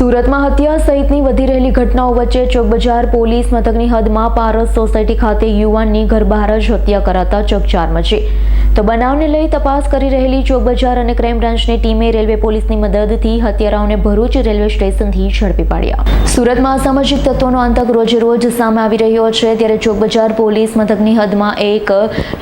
સુરતમાં હત્યા સહિતની વધી રહેલી ઘટનાઓ વચ્ચે ચોકબજાર પોલીસ મથકની હદમાં પારસ સોસાયટી ખાતે યુવાનની ઘર જ હત્યા કરાતા ચકચાર મચી. તો બનાવને લઈ તપાસ કરી રહેલી ચોકબજાર અને ક્રાઇમ બ્રાન્ચની ટીમે રેલવે પોલીસની મદદથી હત્યારાઓને ભરૂચ રેલવે સ્ટેશનથી ઝડપી પાડ્યા. સુરતમાં અસામાજિક તત્વોનો આતંક રોજે રોજ સામે આવી રહ્યો છે, ત્યારે ચોકબજાર પોલીસ મથકની હદમાં એક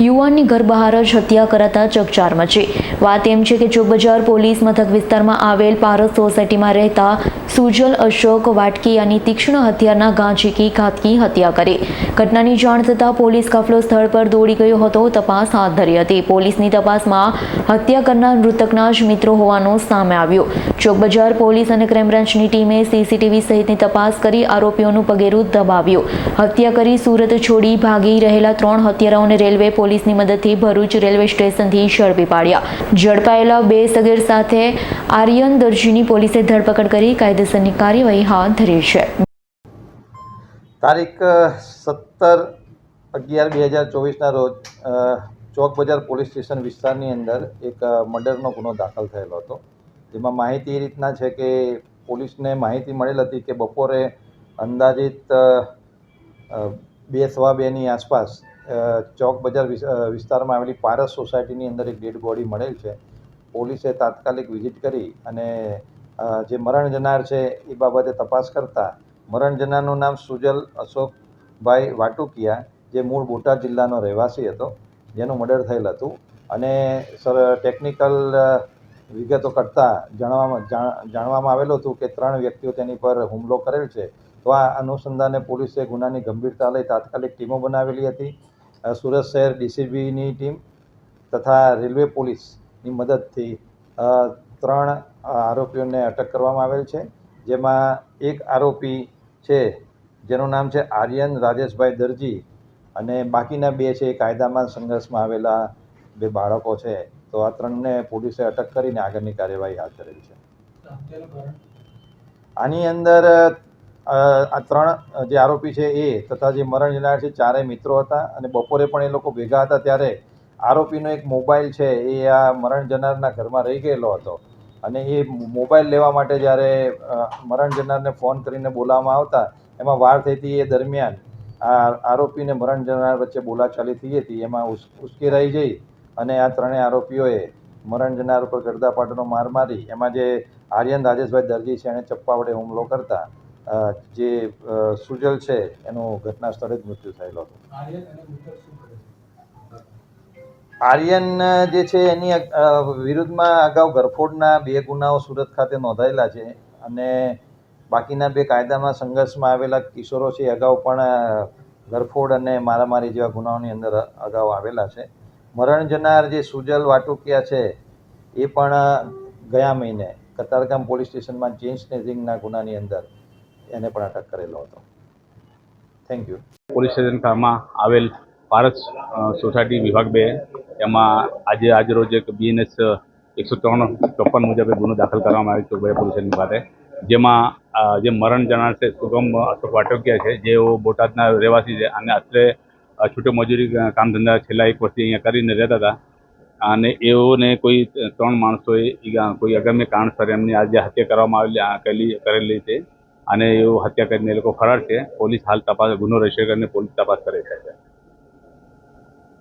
યુવાનની ઘર બહાર જ હત્યા કરાતા ચકચાર મચી. વાત એમ છે કે ચોકબજાર પોલીસ મથક વિસ્તારમાં આવેલ પારસ સોસાયટીમાં રહેતા સુજલ, અશોક વાટકીયાની તીક્ષ્ણ હથિયારના ઝીકી ઘાતકી હત્યા કરી. ઘટનાની જાણ થતાં પોલીસ કાફલો સ્થળ પર દોડી ગયો હતો. તપાસ હાથ ધરી હતી. પોલીસની તપાસમાં હત્યા કરનાર મૃતકના જ મિત્રો હોવાનું સામે આવ્યું. ચોકબજાર પોલીસ અને ક્રાઇમબ્રાન્ચની ટીમે સીસીટીવી સહિતની તપાસ કરી આરોપીઓનું પગેરું દબાવ્યું. હત્યા કરી સુરત છોડી ભાગી રહેલા ત્રણ હત્યારાઓને રેલવે પોલીસની મદદથી ભરૂચ રેલવે સ્ટેશનથી ઝડપી પાડ્યા. ઝડપાયેલા બે સગીર સાથે આર્યન દરજીની પોલીસે ધરપકડ કરી કાયદેસરની કાર્યવાહી હાથ ધરી છે. તારીખ સત્તર અગિયાર બે હજાર ચોવીસના રોજ ચોક બજાર પોલીસ સ્ટેશન વિસ્તારની અંદર એક મર્ડરનો ગુનો દાખલ થયેલો હતો. જેમાં માહિતી એ રીતના છે કે પોલીસને માહિતી મળેલ હતી કે બપોરે અંદાજિત બે સવા બેની આસપાસ ચોક બજાર વિસ્તારમાં આવેલી પારસ સોસાયટીની અંદર એક ડેડ બોડી મળેલ છે. પોલીસે તાત્કાલિક વિઝિટ કરી અને જે મરણ જનાર છે, એ બાબતે તપાસ કરતા મરણ જનારનું નામ સુજલ અશોકભાઈ વાટુકિયા, જે મૂળ બોટાદ જિલ્લાનો રહેવાસી હતો. જેનું મર્ડર થયેલ હતું. અને સર, ટેકનિકલ વિગતો કરતાં જાણવામાં જાણવામાં આવેલું હતું કે ત્રણ વ્યક્તિઓ તેની પર હુમલો કરેલ છે. તો આ અનુસંધાને પોલીસે ગુનાની ગંભીરતા લઈ તાત્કાલિક ટીમો બનાવેલી હતી. સુરત શહેર ડીસીબીની ટીમ તથા રેલવે પોલીસની મદદથી ત્રણ આરોપીઓને અટક કરવામાં આવેલ છે, જેમાં એક આરોપી છે, જેનું નામ છે આર્યન રાજેશભાઈ દરજી અને બાકીના બે છે કાયદામાં સંઘર્ષમાં આવેલા બે બાળકો છે. તો આ ત્રણને પોલીસે અટક કરીને આગળની કાર્યવાહી હાથ ધરેલી છે. આની અંદર આ ત્રણ જે આરોપી છે એ તથા જે મરણ જનાર છે, ચારેય મિત્રો હતા અને બપોરે પણ એ લોકો ભેગા હતા ત્યારે આરોપીનો એક મોબાઈલ છે, એ આ મરણ જનારના ઘરમાં રહી ગયેલો હતો. અને એ મોબાઈલ લેવા માટે જ્યારે મરણ જનારને ફોન કરીને બોલાવવામાં આવતા, એમાં વાર થઈ હતી એ દરમિયાન. આ આરોપીને મરણ જનાર વચ્ચે બોલાચાલી થઈ હતી, એમાં ઉશ્કેરાઈ જઈ અને આ ત્રણેય આરોપીઓએ મરણ જનાર ઉપર ગરદાપાટનો માર મારી. એમાં જે આર્યન રાજેશભાઈ દરજી છે એણે ચપ્પા વડે હુમલો કરતા જે સુજલ છે, એનું ઘટના સ્થળે જ મૃત્યુ થયેલો હતો. આર્યન જે છે એની વિરુદ્ધમાં અગાઉ ગરફોડના બે ગુનાઓ સુરત ખાતે નોંધાયેલા છે અને બાકીના બે કાયદામાં સંઘર્ષમાં આવેલા કિશોરો છે અગાઉ પણ ગરફોડ અને મારામારી જેવા ગુનાઓની અંદર અગાઉ આવેલા છે. મરણ જનાર જે સુજલ વાટુકિયા છે એ પણ ગયા મહિને કતારગામ પોલીસ સ્ટેશનમાં ચેઇન સ્નેચિંગના ગુનાની અંદર એને પણ અટક કરેલો હતો. થેન્ક યુ પોલીસ સ્ટેશન ખામાં આવેલ પારસ સોસાયટી વિભાગ બે એમાં આજે આજ રોજ એક બીએનએસ એકસો ત્રણ ચોપન મુજબ ગુનો દાખલ કરવામાં આવ્યો છે પોલીસ સ્ટેશન ખાતે જેમાં જે મરણ જનાર છે સુગમ અશોક વાટોકિયા છે, જેઓ બોટાદના રહેવાસી છે અને અત્રે છૂટો મજૂરી કામ ધંધા છેલ્લા એક વર્ષથી અહીંયા કરીને રહેતા હતા. અને એઓને કોઈ ત્રણ માણસોએ કોઈ અગમ્ય કારણસર એમની આજે હત્યા કરવામાં આવેલી કરેલી છે અને એઓ હત્યા કરીને એ લોકો ફરાર છે. પોલીસ હાલ તપાસ, ગુનો રજિસ્ટર કરીને પોલીસ તપાસ કરે છે.